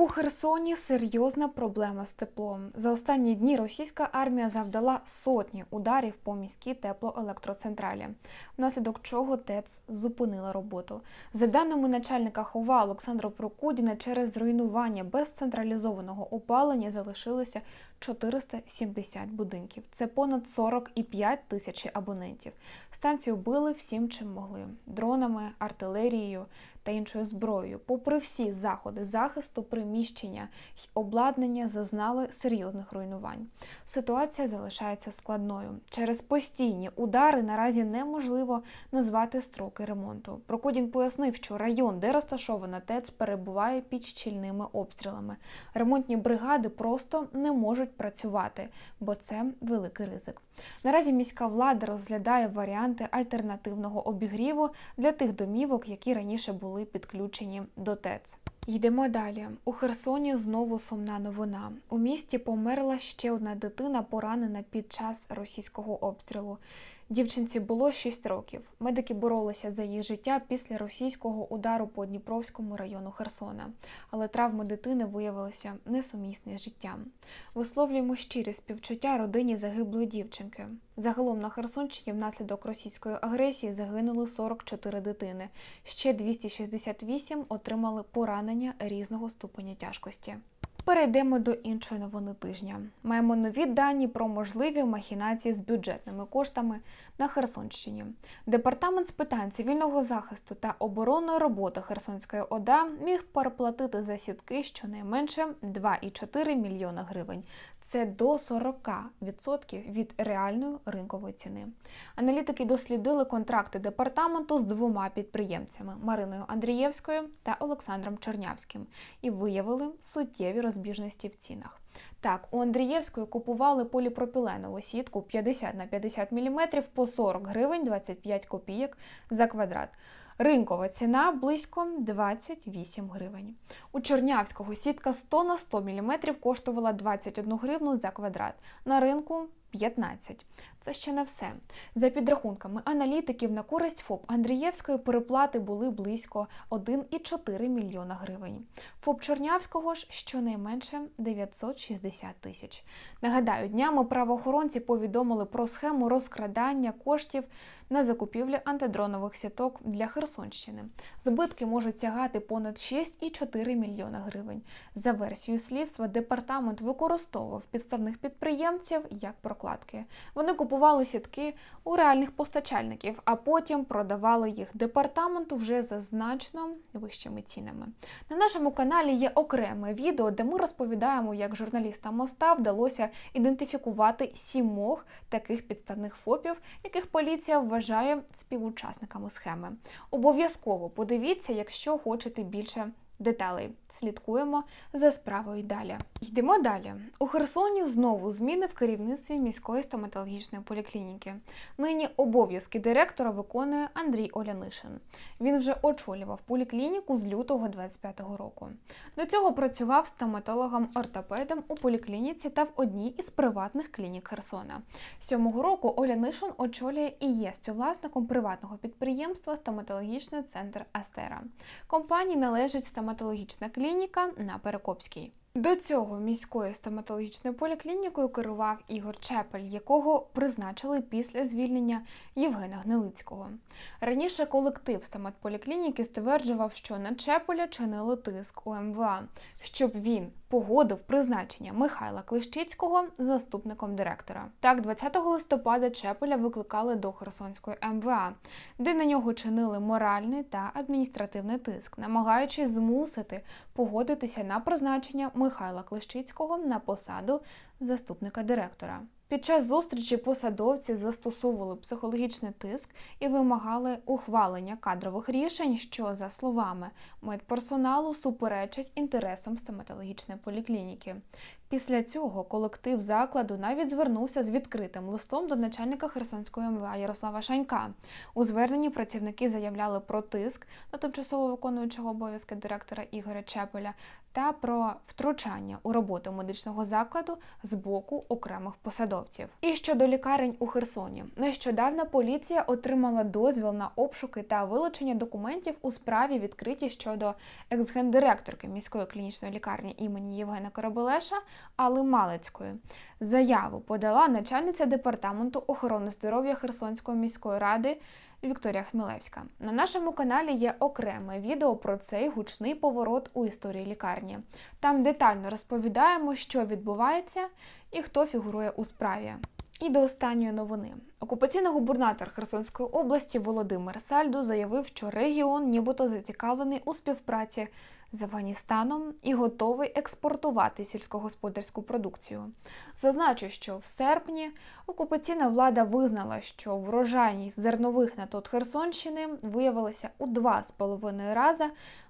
У Херсоні серйозна проблема з теплом. За останні дні російська армія завдала сотні ударів по міській теплоелектроцентралі, внаслідок чого ТЕЦ зупинила роботу. За даними начальника хова Олександра Прокудіна, через руйнування без централізованого опалення залишилося 470 будинків. Це понад 45 тисяч абонентів. Станцію били всім, чим могли: дронами, артилерією та іншою зброєю. Попри всі заходи захисту, приміщення й обладнання зазнали серйозних руйнувань. Ситуація залишається складною. Через постійні удари наразі неможливо назвати строки ремонту. Прокудін пояснив, що район, де розташована ТЕЦ, перебуває під щільними обстрілами. Ремонтні бригади просто не можуть працювати, бо це великий ризик. Наразі міська влада розглядає варіанти альтернативного обігріву для тих домівок, які раніше були підключені до ТЕЦ. Йдемо далі. У Херсоні знову сумна новина. У місті померла ще одна дитина, поранена під час російського обстрілу. Дівчинці було 6 років. Медики боролися за її життя після російського удару по Дніпровському району Херсона, але травми дитини виявилися несумісні з життям. Висловлюємо щирі співчуття родині загиблої дівчинки. Загалом на Херсонщині внаслідок російської агресії загинули 44 дитини. Ще 268 отримали поранення різного ступеня тяжкості. Перейдемо до іншої новини тижня. Маємо нові дані про можливі махінації з бюджетними коштами на Херсонщині. Департамент з питань цивільного захисту та оборонної роботи Херсонської ОДА міг переплатити за сітки щонайменше 2,4 мільйона гривень. Це до 40% від реальної ринкової ціни. Аналітики дослідили контракти департаменту з двома підприємцями Мариною Андрієвською та Олександром Чернявським і виявили суттєві розбіжності в цінах. Так, у Андрієвської купували поліпропіленову сітку 50 на 50 мм по 40 гривень 25 копійок за квадрат. Ринкова ціна близько 28 гривень. У Чернявського сітка 100 на 100 мм коштувала 21 гривну за квадрат. На ринку 15. Це ще не все. За підрахунками аналітиків, на користь ФОП Андрієвської переплати були близько 1,4 мільйона гривень. ФОП Чорнявського ж щонайменше 960 тисяч. Нагадаю, днями правоохоронці повідомили про схему розкрадання коштів на закупівлю антидронових сіток для Херсонщини. Збитки можуть сягати понад 6,4 мільйона гривень. За версією слідства, департамент використовував підставних підприємців як прокладки. Вони купували сітки у реальних постачальників, а потім продавали їх департаменту вже за значно вищими цінами. На нашому каналі є окреме відео, де ми розповідаємо, як журналістам моста вдалося ідентифікувати сімох таких підставних ФОПів, яких поліція вважає співучасниками схеми. Обов'язково подивіться, якщо хочете більше деталей. Слідкуємо за справою далі. Йдемо далі. У Херсоні знову зміни в керівництві міської стоматологічної поліклініки. Нині обов'язки директора виконує Андрій Олянишин. Він вже очолював поліклініку з лютого 25-го року. До цього працював стоматологом-ортопедом у поліклініці та в одній із приватних клінік Херсона. Цього року Олянишин очолює і є співвласником приватного підприємства Стоматологічний центр Астера. Компанії належить стоматологічна клініка на Перекопській. До цього міською стоматологічною поліклінікою керував Ігор Чепель, якого призначили після звільнення Євгена Гнилицького. Раніше колектив стоматполіклініки стверджував, що на Чепеля чинило тиск у МВА, щоб він погодив призначення Михайла Клищицького заступником директора. Так, 20 листопада Чепеля викликали до Херсонської МВА, де на нього чинили моральний та адміністративний тиск, намагаючись змусити погодитися на призначення Михайла Клищицького на посаду заступника директора. Під час зустрічі посадовці застосовували психологічний тиск і вимагали ухвалення кадрових рішень, що, за словами медперсоналу, суперечать інтересам стоматологічної поліклініки. Після цього колектив закладу навіть звернувся з відкритим листом до начальника Херсонської МВА Ярослава Шанька. У зверненні працівники заявляли про тиск на тимчасово виконуючого обов'язки директора Ігоря Чепеля та про втручання у роботу медичного закладу з боку окремих посадовців. І щодо лікарень у Херсоні, нещодавно поліція отримала дозвіл на обшуки та вилучення документів у справі відкриті щодо екс-гендиректорки міської клінічної лікарні імені Євгена Корабелеша Алли Малецької. Заяву подала начальниця департаменту охорони здоров'я Херсонської міської ради Вікторія Хмілевська. На нашому каналі є окреме відео про цей гучний поворот у історії лікарні. Там детально розповідаємо, що відбувається і хто фігурує у справі. І до останньої новини. Окупаційний губернатор Херсонської області Володимир Сальдо заявив, що регіон нібито зацікавлений у співпраці з Афганістаном і готовий експортувати сільськогосподарську продукцію. Зазначу, що в серпні окупаційна влада визнала, що врожайність зернових натод Херсонщини виявилася у два з половиною рази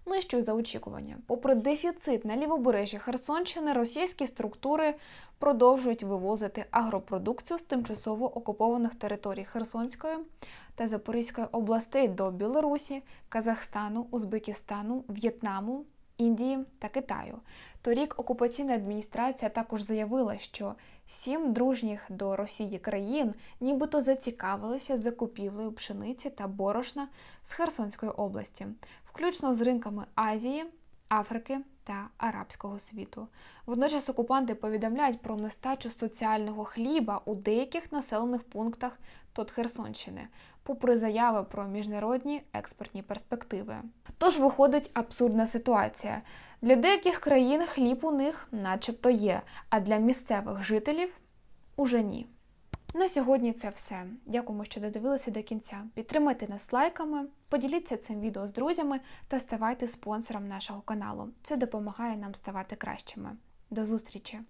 нижчою за очікування. Попри дефіцит на лівобережжі Херсонщини, російські структури продовжують вивозити агропродукцію з тимчасово окупованих територій Херсонської та Запорізької областей до Білорусі, Казахстану, Узбекистану, В'єтнаму, Індії та Китаю. Торік окупаційна адміністрація також заявила, що сім дружніх до Росії країн нібито зацікавилися закупівлею пшениці та борошна з Херсонської області, включно з ринками Азії, Африки та арабського світу. Водночас окупанти повідомляють про нестачу соціального хліба у деяких населених пунктах тут Херсонщини, попри заяви про міжнародні експортні перспективи. Тож виходить абсурдна ситуація. Для деяких країн хліб у них начебто є, а для місцевих жителів уже ні. На сьогодні це все. Дякуємо, що додивилися до кінця. Підтримайте нас лайками, поділіться цим відео з друзями та ставайте спонсором нашого каналу. Це допомагає нам ставати кращими. До зустрічі!